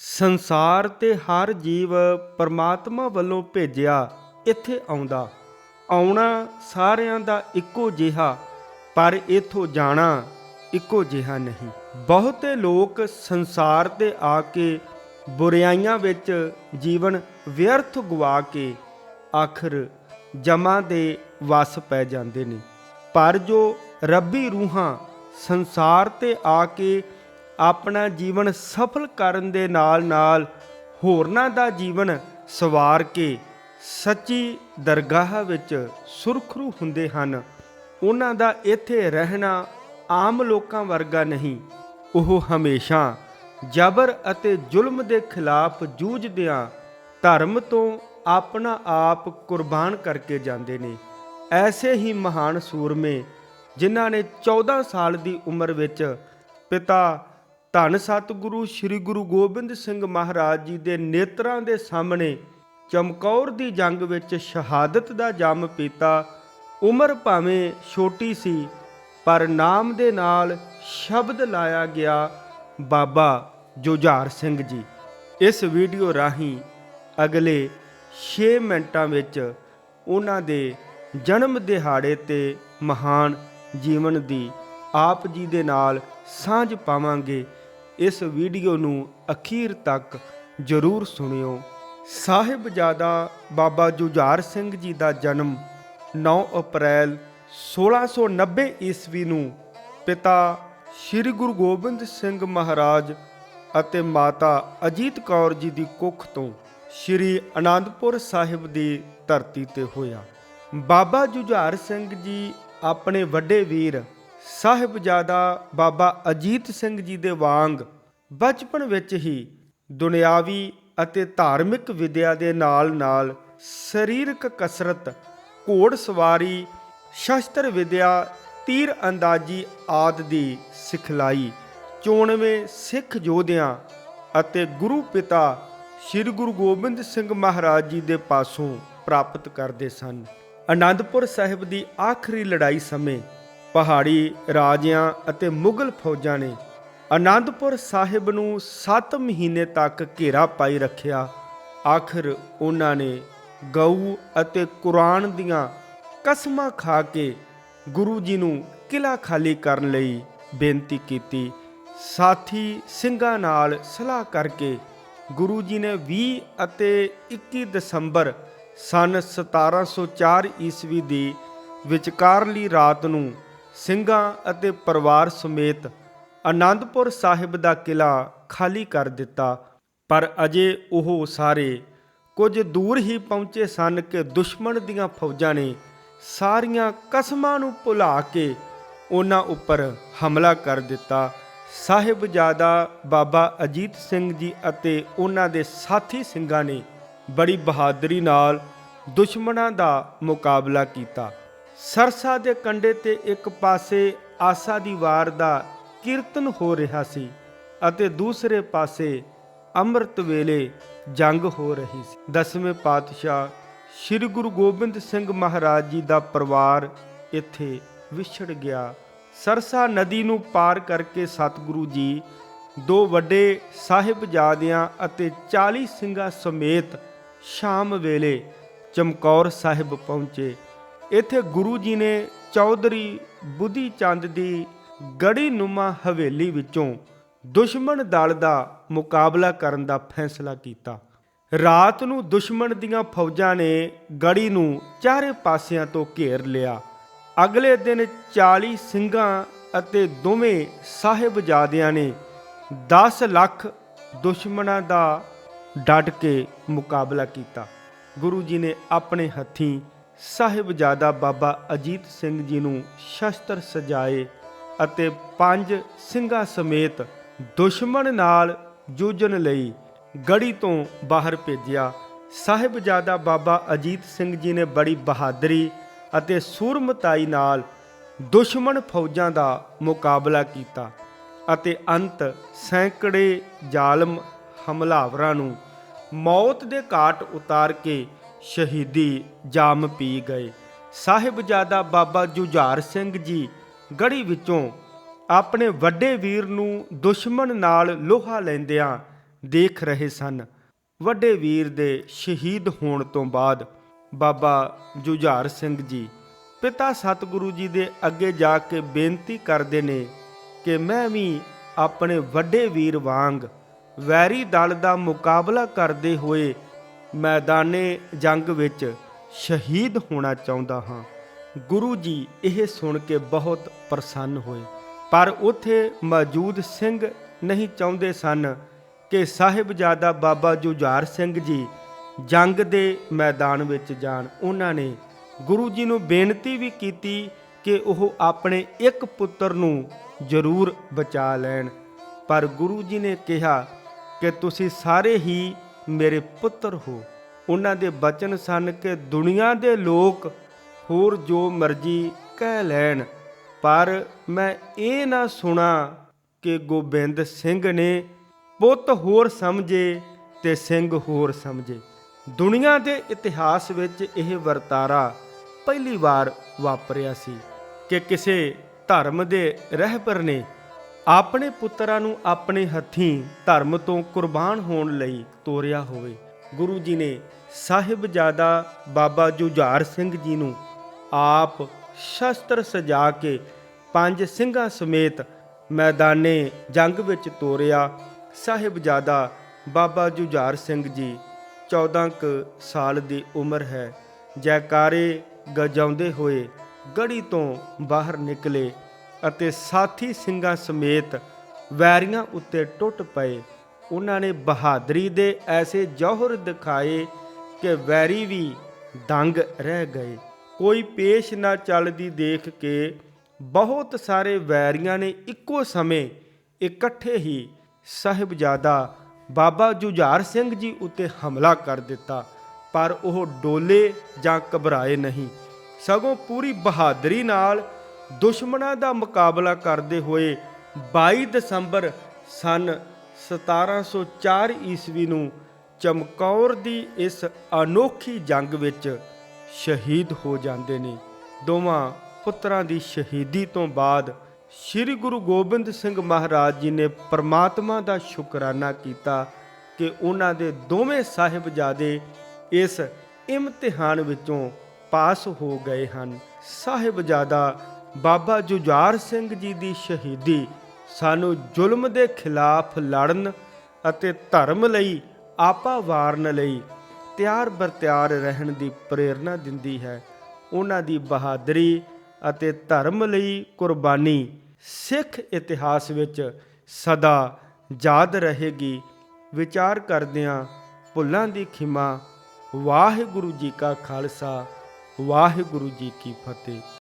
ਸੰਸਾਰ ਤੇ ਹਰ ਜੀਵ ਪਰਮਾਤਮਾ ਵੱਲੋਂ ਭੇਜਿਆ ਇੱਥੇ ਆਉਂਦਾ। ਆਉਣਾ ਸਾਰਿਆਂ ਦਾ ਇੱਕੋ ਜਿਹਾ, ਪਰ ਇਥੋਂ ਜਾਣਾ ਇੱਕੋ ਜਿਹਾ ਨਹੀਂ। ਬਹੁਤੇ ਲੋਕ ਸੰਸਾਰ ਤੇ ਆ ਕੇ ਬੁਰਾਈਆਂ ਵਿੱਚ ਜੀਵਨ ਵਿਅਰਥ ਗਵਾ ਕੇ ਆਖਰ ਜਮਾਂ ਦੇ ਵਸ ਪੈ ਜਾਂਦੇ ਨੇ। ਪਰ ਜੋ ਰੱਬੀ ਰੂਹਾਂ ਸੰਸਾਰ ਤੇ ਆ ਕੇ ਆਪਣਾ ਜੀਵਨ ਸਫਲ ਕਰਨ ਦੇ ਨਾਲ-ਨਾਲ ਹੋਰਨਾਂ ਦਾ ਜੀਵਨ ਸਵਾਰ ਕੇ ਸੱਚੀ ਦਰਗਾਹ ਵਿੱਚ ਸੁਰਖਰੂ ਹੁੰਦੇ ਹਨ। ਉਹਨਾਂ ਦਾ ਇੱਥੇ ਰਹਿਣਾ ਆਮ ਲੋਕਾਂ ਵਰਗਾ ਨਹੀਂ। ਉਹ ਹਮੇਸ਼ਾ ਜਬਰ ਅਤੇ ਜ਼ੁਲਮ ਦੇ ਖਿਲਾਫ ਜੂਝਦਿਆਂ ਧਰਮ ਤੋਂ ਆਪਣਾ ਆਪ ਕੁਰਬਾਨ ਕਰਕੇ ਜਾਂਦੇ ਨੇ। ਐਸੇ ਹੀ ਮਹਾਨ ਸੂਰਮੇ ਜਿਨ੍ਹਾਂ ਨੇ 14 ਸਾਲ ਦੀ ਉਮਰ ਵਿੱਚ ਪਿਤਾ ਧੰਨ ਸਤਿਗੁਰੂ ਸ੍ਰੀ ਗੁਰੂ ਗੋਬਿੰਦ ਸਿੰਘ ਮਹਾਰਾਜ ਜੀ ਦੇ ਨੇਤਰਾਂ ਦੇ ਸਾਹਮਣੇ ਚਮਕੌਰ ਦੀ ਜੰਗ ਵਿੱਚ ਸ਼ਹਾਦਤ ਦਾ ਜੰਮ ਪੀਤਾ। ਉਮਰ ਭਾਵੇਂ ਛੋਟੀ ਸੀ, ਪਰ ਨਾਮ ਦੇ ਨਾਲ ਸ਼ਬਦ ਲਾਇਆ ਗਿਆ ਬਾਬਾ ਜੁਝਾਰ ਸਿੰਘ ਜੀ। ਇਸ ਵੀਡੀਓ ਰਾਹੀਂ ਅਗਲੇ 6 ਮਿੰਟਾਂ ਵਿੱਚ ਉਹਨਾਂ ਦੇ ਜਨਮ ਦਿਹਾੜੇ ਤੇ ਮਹਾਨ ਜੀਵਨ ਦੀ ਆਪ ਜੀ ਦੇ ਨਾਲ ਸਾਂਝ ਪਾਵਾਂਗੇ। ਇਸ ਵੀਡੀਓ ਨੂੰ ਅਖੀਰ ਤੱਕ ਜ਼ਰੂਰ ਸੁਣਿਓ। ਸਾਹਿਬਜ਼ਾਦਾ ਬਾਬਾ ਜੁਝਾਰ ਸਿੰਘ ਜੀ ਦਾ ਜਨਮ 9 ਅਪ੍ਰੈਲ 1690 ਈਸਵੀ ਨੂੰ ਪਿਤਾ ਸ੍ਰੀ ਗੁਰੂ ਗੋਬਿੰਦ ਸਿੰਘ ਮਹਾਰਾਜ ਅਤੇ ਮਾਤਾ ਅਜੀਤ ਕੌਰ ਜੀ ਦੀ ਕੁੱਖ ਤੋਂ ਸ੍ਰੀ ਅਨੰਦਪੁਰ ਸਾਹਿਬ ਦੀ ਧਰਤੀ ਤੇ ਹੋਇਆ। ਬਾਬਾ ਜੁਝਾਰ ਸਿੰਘ ਜੀ ਆਪਣੇ ਵੱਡੇ ਵੀਰ ਸਾਹਿਬਜ਼ਾਦਾ ਬਾਬਾ ਅਜੀਤ ਸਿੰਘ ਜੀ ਦੇ ਵਾਂਗ ਬਚਪਨ ਵਿੱਚ ਹੀ ਦੁਨਿਆਵੀ ਅਤੇ ਧਾਰਮਿਕ ਵਿਦਿਆ ਦੇ ਨਾਲ-ਨਾਲ ਸਰੀਰਕ ਕਸਰਤ, ਘੋੜ ਸਵਾਰੀ, ਸ਼ਸਤਰ ਵਿਦਿਆ, ਤੀਰ ਅੰਦਾਜ਼ੀ ਆਦ ਦੀ ਸਿਖਲਾਈ ਚੋਣਵੇਂ ਸਿੱਖ ਯੋਧਿਆਂ ਅਤੇ ਗੁਰੂ ਪਿਤਾ ਸ੍ਰੀ ਗੁਰੂ ਗੋਬਿੰਦ ਸਿੰਘ ਮਹਾਰਾਜ ਜੀ ਦੇ ਪਾਸੋਂ ਪ੍ਰਾਪਤ ਕਰਦੇ ਸਨ। ਅਨੰਦਪੁਰ ਸਾਹਿਬ ਦੀ ਆਖਰੀ ਲੜਾਈ ਸਮੇਂ ਪਹਾੜੀ ਰਾਜਿਆਂ ਅਤੇ ਮੁਗਲ ਫੌਜਾਂ ਨੇ ਆਨੰਦਪੁਰ ਸਾਹਿਬ ਨੂੰ 7 ਮਹੀਨੇ ਤੱਕ ਘੇਰਾ ਪਾਈ ਰੱਖਿਆ। ਆਖਰ ਉਹਨਾਂ ਨੇ ਗਊ ਅਤੇ ਕੁਰਾਨ ਦੀਆਂ ਕਸਮਾਂ ਖਾ ਕੇ ਗੁਰੂ ਜੀ ਨੂੰ ਕਿਲਾ ਖਾਲੀ ਕਰਨ ਲਈ ਬੇਨਤੀ ਕੀਤੀ। ਸਾਥੀ ਸਿੰਘਾਂ ਨਾਲ ਸਲਾਹ ਕਰਕੇ ਗੁਰੂ ਜੀ ਨੇ 20 ਅਤੇ 21 ਦਸੰਬਰ ਸਨ 1704 ਈਸਵੀ ਦੀ ਵਿਚਕਾਰਲੀ ਰਾਤ ਨੂੰ ਸਿੰਘਾਂ ਅਤੇ ਪਰਿਵਾਰ ਸਮੇਤ ਆਨੰਦਪੁਰ ਸਾਹਿਬ ਦਾ ਕਿਲਾ ਖਾਲੀ ਕਰ ਦਿੱਤਾ, ਪਰ ਅਜੇ ਉਹ ਸਾਰੇ ਕੁਝ ਦੂਰ ਹੀ ਪਹੁੰਚੇ ਸਨ ਕਿ ਦੁਸ਼ਮਣ ਦੀਆਂ ਫੌਜਾਂ ਨੇ ਸਾਰੀਆਂ ਕਸਮਾਂ ਨੂੰ ਭੁਲਾ ਕੇ ਉਹਨਾਂ ਉੱਪਰ ਹਮਲਾ ਕਰ ਦਿੱਤਾ। ਸਾਹਿਬਜ਼ਾਦਾ ਬਾਬਾ ਅਜੀਤ ਸਿੰਘ ਜੀ ਅਤੇ ਉਹਨਾਂ ਦੇ ਸਾਥੀ ਸਿੰਘਾਂ ਨੇ ਬੜੀ ਬਹਾਦਰੀ ਨਾਲ ਦੁਸ਼ਮਣਾਂ ਦਾ ਮੁਕਾਬਲਾ ਕੀਤਾ। ਸਰਸਾ ਦੇ ਕੰਢੇ ਤੇ ਇੱਕ ਪਾਸੇ ਆਸਾ ਦੀ ਵਾਰ ਦਾ ਕੀਰਤਨ ਹੋ ਰਿਹਾ ਸੀ ਅਤੇ ਦੂਸਰੇ ਪਾਸੇ ਅੰਮ੍ਰਿਤ ਵੇਲੇ ਜੰਗ ਹੋ ਰਹੀ ਸੀ। ਦਸਵੇਂ ਪਾਤਸ਼ਾਹ ਸ੍ਰੀ ਗੁਰੂ ਗੋਬਿੰਦ ਸਿੰਘ ਮਹਾਰਾਜ ਜੀ ਦਾ ਪਰਿਵਾਰ ਇੱਥੇ ਵਿਛੜ ਗਿਆ। ਸਰਸਾ ਨਦੀ ਨੂੰ ਪਾਰ ਕਰਕੇ ਸਤਿਗੁਰੂ ਜੀ ਦੋ ਵੱਡੇ ਸਾਹਿਬਜ਼ਾਦਿਆਂ ਅਤੇ 40 ਸਿੰਘਾਂ ਸਮੇਤ ਸ਼ਾਮ ਵੇਲੇ ਚਮਕੌਰ ਸਾਹਿਬ ਪਹੁੰਚੇ। ਇੱਥੇ ਗੁਰੂ ਜੀ ਨੇ ਚੌਧਰੀ ਬੁੱਧੀ ਚੰਦ ਦੀ ਗੜੀ ਨੁਮਾ ਹਵੇਲੀ ਵਿੱਚੋਂ ਦੁਸ਼ਮਣ ਦਲ ਦਾ ਮੁਕਾਬਲਾ ਕਰਨ ਦਾ ਫੈਸਲਾ ਕੀਤਾ। ਰਾਤ ਨੂੰ ਦੁਸ਼ਮਣ ਦੀਆਂ ਫੌਜਾਂ ਨੇ ਗੜੀ ਨੂੰ ਚਾਰੇ ਪਾਸਿਆਂ ਤੋਂ ਘੇਰ ਲਿਆ। ਅਗਲੇ ਦਿਨ 40 ਸਿੰਘਾਂ ਅਤੇ ਦੋਵੇਂ ਸਾਹਿਬਜ਼ਾਦਿਆਂ ਨੇ 10 ਲੱਖ ਦੁਸ਼ਮਣਾਂ ਦਾ ਡਟ ਕੇ ਮੁਕਾਬਲਾ ਕੀਤਾ। ਗੁਰੂ ਜੀ ਨੇ ਆਪਣੇ ਹੱਥੀਂ ਸਾਹਿਬਜ਼ਾਦਾ ਬਾਬਾ ਅਜੀਤ ਸਿੰਘ ਜੀ ਨੂੰ ਸ਼ਸਤਰ ਸਜਾਏ ਅਤੇ ਪੰਜ ਸਿੰਘਾਂ ਸਮੇਤ ਦੁਸ਼ਮਣ ਨਾਲ ਜੂਝਣ ਲਈ ਗੜੀ ਤੋਂ ਬਾਹਰ ਭੇਜਿਆ। ਸਾਹਿਬਜ਼ਾਦਾ ਬਾਬਾ ਅਜੀਤ ਸਿੰਘ ਜੀ ਨੇ ਬੜੀ ਬਹਾਦਰੀ ਅਤੇ ਸੂਰਮਤਾਈ ਨਾਲ ਦੁਸ਼ਮਣ ਫੌਜਾਂ ਦਾ ਮੁਕਾਬਲਾ ਕੀਤਾ ਅਤੇ ਅੰਤ ਸੈਂਕੜੇ ਜ਼ਾਲਮ ਹਮਲਾਵਰਾਂ ਨੂੰ ਮੌਤ ਦੇ ਘਾਟ ਉਤਾਰ ਕੇ ਸ਼ਹੀਦੀ ਜਾਮ ਪੀ ਗਏ। ਸਾਹਿਬਜ਼ਾਦਾ ਬਾਬਾ ਜੁਝਾਰ ਸਿੰਘ ਜੀ ਗੜੀ ਵਿੱਚੋਂ ਆਪਣੇ ਵੱਡੇ ਵੀਰ ਨੂੰ ਦੁਸ਼ਮਣ ਨਾਲ ਲੋਹਾ ਲੈਂਦਿਆਂ ਦੇਖ ਰਹੇ ਸਨ। ਵੱਡੇ ਵੀਰ ਦੇ ਸ਼ਹੀਦ ਹੋਣ ਤੋਂ ਬਾਅਦ ਬਾਬਾ ਜੁਝਾਰ ਸਿੰਘ ਜੀ ਪਿਤਾ ਸਤਿਗੁਰੂ ਜੀ ਦੇ ਅੱਗੇ ਜਾ ਕੇ ਬੇਨਤੀ ਕਰਦੇ ਨੇ ਕਿ ਮੈਂ ਵੀ ਆਪਣੇ ਵੱਡੇ ਵੀਰ ਵਾਂਗ ਵੈਰੀ ਦਲ ਦਾ ਮੁਕਾਬਲਾ ਕਰਦੇ ਹੋਏ ਮੈਦਾਨੇ ਜੰਗ ਵਿੱਚ ਸ਼ਹੀਦ ਹੋਣਾ ਚਾਹੁੰਦਾ ਹਾਂ। ਗੁਰੂ ਜੀ ਇਹ ਸੁਣ ਕੇ ਬਹੁਤ ਪ੍ਰਸੰਨ ਹੋਏ। ਪਰ ਉੱਥੇ ਮੌਜੂਦ ਸਿੰਘ ਨਹੀਂ ਚਾਹੁੰਦੇ ਸਨ ਕਿ ਸਾਹਿਬਜ਼ਾਦਾ ਬਾਬਾ ਜੁਝਾਰ ਸਿੰਘ ਜੀ ਜੰਗ ਦੇ ਮੈਦਾਨ ਵਿੱਚ ਜਾਣ। ਉਹਨਾਂ ਨੇ ਗੁਰੂ ਜੀ ਨੂੰ ਬੇਨਤੀ ਵੀ ਕੀਤੀ ਕਿ ਉਹ ਆਪਣੇ ਇੱਕ ਪੁੱਤਰ ਨੂੰ ਜ਼ਰੂਰ ਬਚਾ ਲੈਣ। ਪਰ ਗੁਰੂ ਜੀ ਨੇ ਕਿਹਾ ਕਿ ਤੁਸੀਂ ਸਾਰੇ ਹੀ ਮੇਰੇ ਪੁੱਤਰ ਹੋ। ਉਹਨਾਂ ਦੇ ਬਚਨ ਸਨ ਕਿ ਦੁਨੀਆ ਦੇ ਲੋਕ ਹੋਰ ਜੋ ਮਰਜ਼ੀ ਕਹਿ ਲੈਣ, ਪਰ ਮੈਂ ਇਹ ਨਾ ਸੁਣਾ ਕਿ ਗੋਬਿੰਦ ਸਿੰਘ ਨੇ ਪੁੱਤ ਹੋਰ ਸਮਝੇ ਤੇ ਸਿੰਘ ਹੋਰ ਸਮਝੇ। ਦੁਨੀਆ ਦੇ ਇਤਿਹਾਸ ਵਿੱਚ ਇਹ ਵਰਤਾਰਾ ਪਹਿਲੀ ਵਾਰ ਵਾਪਰਿਆ ਸੀ ਕਿ ਕਿਸੇ ਧਰਮ ਦੇ ਰਹਿਬਰ ਨੇ ਆਪਣੇ ਪੁੱਤਰਾਂ ਨੂੰ ਆਪਣੇ ਹੱਥੀਂ ਧਰਮ ਤੋਂ ਕੁਰਬਾਨ ਹੋਣ ਲਈ ਤੋਰਿਆ ਹੋਵੇ। ਗੁਰੂ ਜੀ ਨੇ ਸਾਹਿਬਜ਼ਾਦਾ ਬਾਬਾ ਜੁਝਾਰ ਸਿੰਘ ਜੀ ਨੂੰ ਆਪ ਸ਼ਸਤਰ ਸਜਾ ਕੇ ਪੰਜ ਸਿੰਘਾਂ ਸਮੇਤ ਮੈਦਾਨੇ ਜੰਗ ਵਿੱਚ ਤੋਰਿਆ। ਸਾਹਿਬਜ਼ਾਦਾ ਬਾਬਾ ਜੁਝਾਰ ਸਿੰਘ ਜੀ 14 ਕੁ ਸਾਲ ਦੀ ਉਮਰ ਹੈ। ਜੈਕਾਰੇ ਗਜਾਉਂਦੇ ਹੋਏ ਗੜੀ ਤੋਂ ਬਾਹਰ ਨਿਕਲੇ। ਅਤੇ ਸਾਥੀ ਸਿੰਘਾਂ ਸਮੇਤ ਵੈਰੀਆਂ ਉੱਤੇ ਟੁੱਟ ਪਏ। ਉਹਨਾਂ ਨੇ ਬਹਾਦਰੀ ਦੇ ਐਸੇ ਜੌਹਰ ਦਿਖਾਏ ਕਿ ਵੈਰੀ ਵੀ ਦੰਗ ਰਹਿ ਗਏ। ਕੋਈ ਪੇਸ਼ ਨਾ ਚੱਲਦੀ ਦੇਖ ਕੇ ਬਹੁਤ ਸਾਰੇ ਵੈਰੀਆਂ ਨੇ ਇੱਕੋ ਸਮੇਂ ਇਕੱਠੇ ਹੀ ਸਾਹਿਬਜ਼ਾਦਾ ਬਾਬਾ ਜੁਝਾਰ ਸਿੰਘ ਜੀ ਉੱਤੇ ਹਮਲਾ ਕਰ ਦਿੱਤਾ, ਪਰ ਉਹ ਡੋਲੇ ਜਾਂ ਘਬਰਾਏ ਨਹੀਂ। ਸਗੋਂ ਪੂਰੀ ਬਹਾਦਰੀ ਨਾਲ ਦੁਸ਼ਮਣਾਂ ਦਾ ਮੁਕਾਬਲਾ ਕਰਦੇ ਹੋਏ 22 ਦਸੰਬਰ ਸਨ 1704 ਈਸਵੀ ਨੂੰ ਚਮਕੌਰ ਦੀ ਇਸ ਅਨੋਖੀ ਜੰਗ ਵਿੱਚ ਸ਼ਹੀਦ ਹੋ ਜਾਂਦੇ ਨੇ। ਦੋਵਾਂ ਪੁੱਤਰਾਂ ਦੀ ਸ਼ਹੀਦੀ ਤੋਂ ਬਾਅਦ ਸ੍ਰੀ ਗੁਰੂ ਗੋਬਿੰਦ ਸਿੰਘ ਮਹਾਰਾਜ ਜੀ ਨੇ ਪ੍ਰਮਾਤਮਾ ਦਾ ਸ਼ੁਕਰਾਨਾ ਕੀਤਾ ਕਿ ਉਹਨਾਂ ਦੇ ਦੋਵੇਂ ਸਾਹਿਬਜ਼ਾਦੇ ਇਸ ਇਮਤਿਹਾਨ ਵਿੱਚੋਂ ਪਾਸ ਹੋ ਗਏ ਹਨ। ਸਾਹਿਬਜ਼ਾਦਾ ਬਾਬਾ ਜੁਝਾਰ ਸਿੰਘ ਜੀ ਦੀ ਸ਼ਹੀਦੀ ਸਾਨੂੰ ਜ਼ੁਲਮ ਦੇ ਖਿਲਾਫ ਲੜਨ ਅਤੇ ਧਰਮ ਲਈ ਆਪਾ ਵਾਰਨ ਲਈ ਤਿਆਰ ਬਰਤਿਆਰ ਰਹਿਣ ਦੀ ਪ੍ਰੇਰਣਾ ਦਿੰਦੀ ਹੈ। ਉਹਨਾਂ ਦੀ ਬਹਾਦਰੀ ਅਤੇ ਧਰਮ ਲਈ ਕੁਰਬਾਨੀ ਸਿੱਖ ਇਤਿਹਾਸ ਵਿੱਚ ਸਦਾ ਯਾਦ ਰਹੇਗੀ। ਵਿਚਾਰ ਕਰਦਿਆਂ ਭੁੱਲਾਂ ਦੀ ਖਿਮਾ ਵਾਹਿਗੁਰੂ ਜੀ ਕਾ ਖਾਲਸਾ, ਵਾਹਿਗੁਰੂ ਜੀ ਕੀ ਫਤਿਹ।